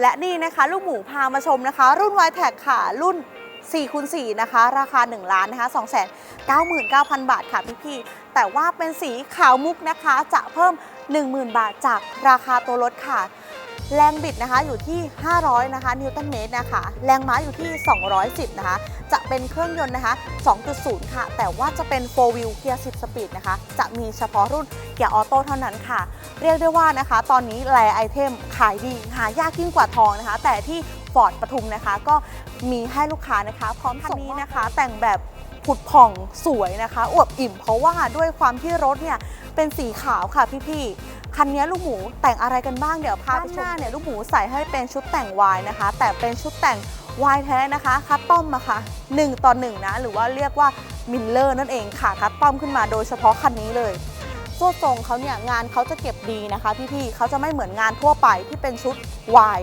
และนี่นะคะลูกหมูพามาชมนะคะ รุ่นวายแท็ค่ะ รุ่น4คูณ4นะคะ ราคา 1 ล้านนะคะ 2 9 9 0 0 0 บาทค่ะพี่ๆแต่ว่าเป็นสีขาวมุกนะคะ จะเพิ่ม 10,000 บาทจากราคาตัวรถค่ะ แรงบิดนะคะอยู่ที่ 500 นะคะ นิวตันเมตรนะคะ แรงม้าอยู่ที่ 210 นะคะ จะเป็นเครื่องยนต์นะคะ 2.0 ค่ะ แต่ว่าจะเป็น 4 wheel เกียร์ 10 สปีดนะคะ จะมีเฉพาะรุ่นเกียร์ออโต้เท่านั้นค่ะ เรียกได้ว่านะคะ ตอนนี้แลไอเทมขายดี หายากยิ่งกว่าทองนะคะ แต่ที่ฟอร์ดปทุมนะคะ ก็มีให้ลูกค้านะคะ พร้อมคันนี้นะคะ แต่งแบบผุดผ่องสวยนะคะ อวบอิ่ม เพราะว่าด้วยความที่รถเนี่ยเป็นสีขาวค่ะพี่ๆ คันนี้ลูกหมูแต่งอะไรกันบ้างเดี๋ยวพาไปชมหน้าเนี่ยลูกหมูใส่ให้เป็นชุดแต่งวายนะคะ แต่เป็นชุดแต่งวายแท้นะคะคัสตอมอะค่ะ1ต่อ1นะหรือว่าเรียกว่ามิลเลอร์นั่นเองค่ะคัสตอมขึ้นมาโดยเฉพาะคันนี้เลยส่วนทรงเขาเนี่ยงานเขาจะเก็บดีนะคะพี่ๆเขาจะไม่เหมือนงานทั่วไปที่เป็นชุดวาย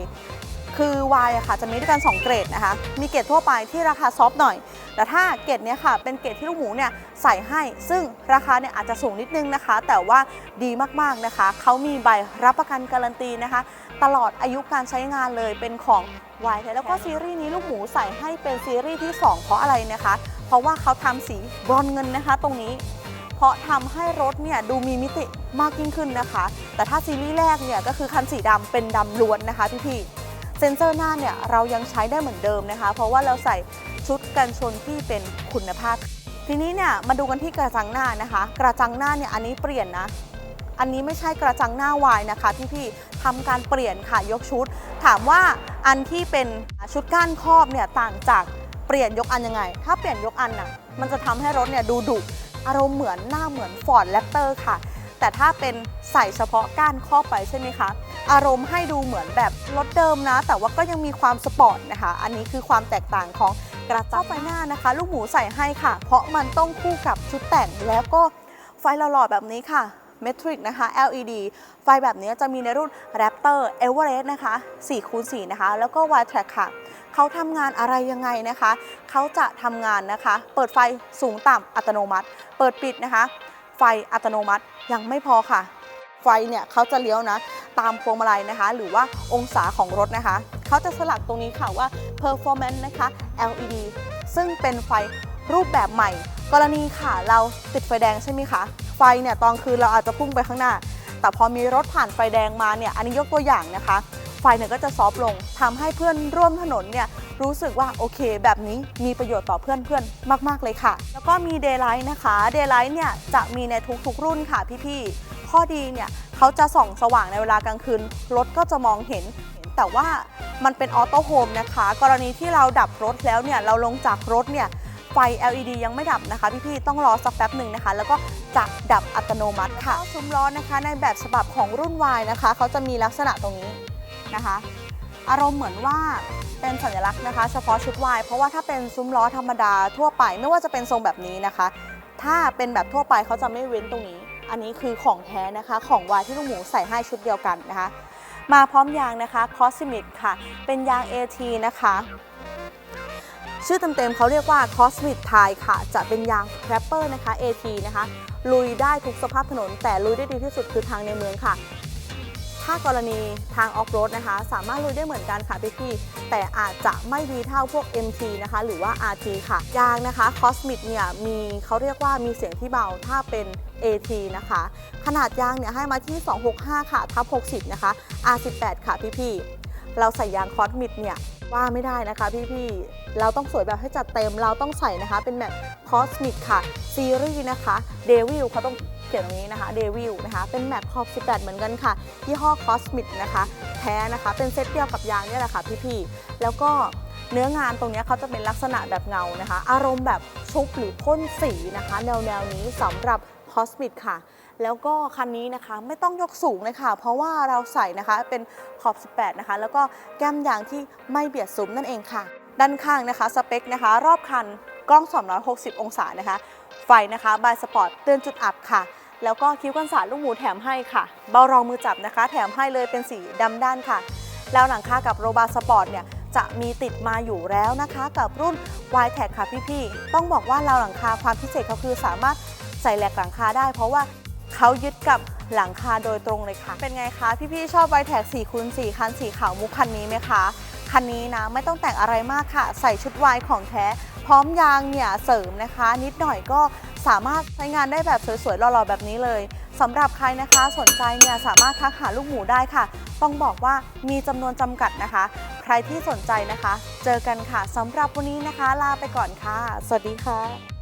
คือวายอะค่ะจะมีด้วยกัน 2 เกรดนะคะ มีเกรดทั่วไปที่ราคาซอฟหน่อย แต่ถ้าเกรดเนี้ยค่ะเป็นเกรดที่ลูกหมูเนี่ยใส่ให้ ซึ่งราคาเนี่ยอาจจะสูงนิดนึงนะคะ แต่ว่าดีมากๆนะคะ เขามีใบรับประกันการันตีนะคะ ตลอดอายุการใช้งานเลยเป็นของวายแล้วก็ซีรีส์นี้ลูกหมูใส่ให้เป็นซีรีส์ที่ 2 เพราะอะไรนะคะ เพราะว่าเขาทำสีบรอนเงินนะคะ ตรงนี้ เพราะทำให้รถเนี่ยดูมีมิติมากยิ่งขึ้นนะคะ แต่ถ้าซีรีส์แรกเนี่ยก็คือคันสีดำเป็นดำล้วนนะคะพี่ๆ เซ็นเซอร์หน้าเนี่ยเรายังใช้ได้เหมือนเดิมนะคะ เพราะว่าเราใส่ชุดกันชนที่เป็นคุณภาพ ทีนี้เนี่ยมาดูกันที่กระจังหน้านะคะ กระจังหน้าเนี่ยอันนี้เปลี่ยนนะอันนี้ไม่ใช่กระจังหน้าวายนะคะพี่ๆทำการเปลี่ยนค่ะยกชุด ถามว่าอันที่เป็นชุดก้านครอบเนี่ยต่างจากเปลี่ยนยกอันยังไง ถ้าเปลี่ยนยกอันน่ะมันจะทำให้รถเนี่ยดูดุอารมณ์เหมือนหน้าเหมือนฟอร์ดแรปเตอร์ค่ะ แต่ถ้าเป็นใส่เฉพาะก้านครอบไปใช่ไหมคะ อารมณ์ให้ดูเหมือนแบบรถเดิมนะ แต่ว่าก็ยังมีความสปอร์ตนะคะ อันนี้คือความแตกต่างของกระจังไฟหน้านะคะ ลูกหมูใส่ให้ค่ะ เพราะมันต้องคู่กับชุดแต่งแล้วก็ไฟหล่อๆแบบนี้ค่ะเมทริกนะคะ LED ไฟแบบนี้จะมีในรุ่น Raptor Everest นะคะ4คูณ4นะคะ แล้วก็ y t r a c k ค่ะ เขาทำงานอะไรยังไงนะคะ เขาจะทำงานนะคะ เปิดไฟสูงต่ำอัตโนมัติ เปิดปิดนะคะ ไฟอัตโนมัติยังไม่พอค่ะ ไฟเนี่ยเขาจะเลี้ยวนะ ตามพวงมาลัยนะคะ หรือว่าองศาของรถนะคะ เขาจะสลักตรงนี้ค่ะว่า performance นะคะ LED ซึ่งเป็นไฟรูปแบบใหม่ กรณีค่ะเราติดไฟแดงใช่ไหมคะ ไฟเนี่ยตอนคืนเราอาจจะพุ่งไปข้างหน้า แต่พอมีรถผ่านไฟแดงมาเนี่ย อันนี้ยกตัวอย่างนะคะ ไฟเนี่ยก็จะซอฟลงทำให้เพื่อนร่วมถนนเนี่ย รู้สึกว่าโอเค แบบนี้มีประโยชน์ต่อเพื่อนๆ มาก ๆ เลยค่ะ แล้วก็มี Daylight นะคะ Daylight เนี่ยจะมีในทุกๆ รุ่นค่ะพี่ๆ ข้อดีเนี่ยเขาจะส่องสว่างในเวลากลางคืน รถก็จะมองเห็น แต่ว่ามันเป็นออโต้โฮมนะคะ กรณีที่เราดับรถแล้วเนี่ยเราลงจากรถเนี่ยไฟ LED ยังไม่ดับนะคะ พี่ๆ ต้องรอสักแป๊บหนึ่งนะคะ แล้วก็จะดับอัตโนมัติค่ะซุ้มล้อนะคะ ในแบบฉบับของรุ่น Y นะคะ เขาจะมีลักษณะตรงนี้นะคะ อารมณ์เหมือนว่าเป็นสัญลักษณ์นะคะ เฉพาะชุด Y เพราะว่าถ้าเป็นซุ้มล้อธรรมดาทั่วไปไม่ว่าจะเป็นทรงแบบนี้นะคะ ถ้าเป็นแบบทั่วไปเขาจะไม่เว้นตรงนี้ อันนี้คือของแท้นะคะ ของ Y ที่ลุงหมูใส่ให้ชุดเดียวกันนะคะ มาพร้อมยางนะคะ Cosmic ค่ะ เป็นยาง AT นะคะ ชื่อเต็มๆเขาเรียกว่า Cosmic Tire ค่ะ จะเป็นยาง Rapper นะคะ AT นะคะ ลุยได้ทุกสภาพถนน แต่ลุยได้ดีที่สุดคือทางในเมืองค่ะ ถ้ากรณีทางออฟโรดนะคะ สามารถลุยได้เหมือนกันค่ะพี่ๆแต่อาจจะไม่ดีเท่าพวก MT นะคะ หรือว่า RT ค่ะยางนะคะ Cosmic เนี่ยมีเขาเรียกว่ามีเสียงที่เบาถ้าเป็น AT นะคะ ขนาดยางเนี่ยให้มาที่ 265 ค่ะทับ60 นะคะ R18 ค่ะพี่ๆเราใส่ยางคอสมิดเนี่ย ว่าไม่ได้นะคะพี่ๆ เราต้องสวยแบบให้จัดเต็ม เราต้องใส่นะคะ เป็นแบบคอสมิดค่ะซีรีส์นะคะเดวิลเขาต้องเขียนตรงนี้นะคะเดวิลนะคะ เป็นแม็กขอบ18 เหมือนกันค่ะ ยี่ห้อคอสมิดนะคะแท้นะคะ เป็นเซตเดียวกับยางนี่แหละค่ะพี่ๆ แล้วก็เนื้องานตรงนี้เขาจะเป็นลักษณะแบบเงานะคะ อารมณ์แบบชุบหรือพ่นสีนะคะ แนวแนวนี้สำหรับ คอสมิดค่ะ แล้วก็คันนี้นะคะไม่ต้องยกสูงเลยค่ะ เพราะว่าเราใส่นะคะเป็นขอบ 18 นะคะ แล้วก็แก้มยางที่ไม่เบียดซุ้มนั่นเองค่ะ ด้านข้างนะคะสเปคนะคะ รอบคันกล้อง 360 องศานะคะ ไฟนะคะบายสปอร์ตเตือนจุดอับค่ะ แล้วก็คิ้วกันสาดลูกหมูแถมให้ค่ะ เบารองมือจับนะคะ แถมให้เลยเป็นสีดำด้านค่ะ แล้วหลังคากับโรบาสปอร์ตเนี่ยจะมีติดมาอยู่แล้วนะคะ กับรุ่น y t a g ค่ะพี่ๆ ต้องบอกว่าเราวหลังคาความพิเศษเขาคือสามารถ ใส่แหลกหลังคาได้ เพราะว่าเขายึดกับหลังคาโดยตรงเลยค่ะ เป็นไงคะพี่ๆชอบไวแท็ก4คูณ4คันสีขาวมุกคันนี้ไหมคะคันนี้นะไม่ต้องแต่งอะไรมากค่ะ ใส่ชุดวายของแท้ พร้อมยางเนี่ยเสริมนะคะ นิดหน่อยก็สามารถใช้งานได้แบบสวยๆหล่อๆแบบนี้เลยสำหรับใครนะคะสนใจเนี่ยสามารถทักหาลูกหมูได้ค่ะ ต้องบอกว่ามีจำนวนจำกัดนะคะ ใครที่สนใจนะคะ เจอกันค่ะสำหรับวันนี้นะคะ ลาไปก่อนค่ะ สวัสดีค่ะ